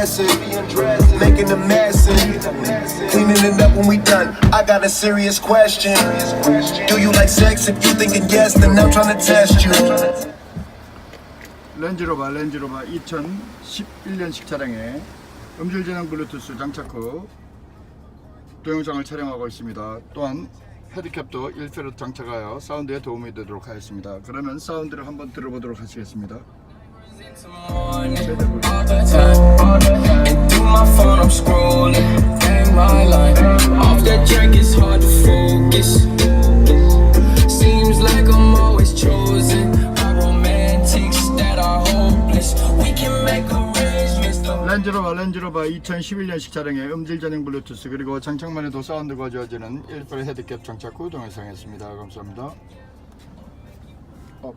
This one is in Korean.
undressing, making a mess, and cleaning it up when we done. I got a serious question. Do you like sex? If you thinking yes, then I'm trying to test you. 렌즈로바 렌즈로바 2011년식 차량에 음질 전용 블루투스 장착 후 동영상을 촬영하고 있습니다. 또한 헤드캡도 1회로 장착하여 사운드에 도움이 되도록 하겠습니다. 그러면 사운드를 한번 들어보도록 하시겠습니다. 렌즈로바 렌즈로바 2011년식 차량에 음질 전용 블루투스 그리고 장착만 해도 사운드가 좋아지는 1회 헤드캡 장착 후 동영상이었습니다. 감사합니다. 어.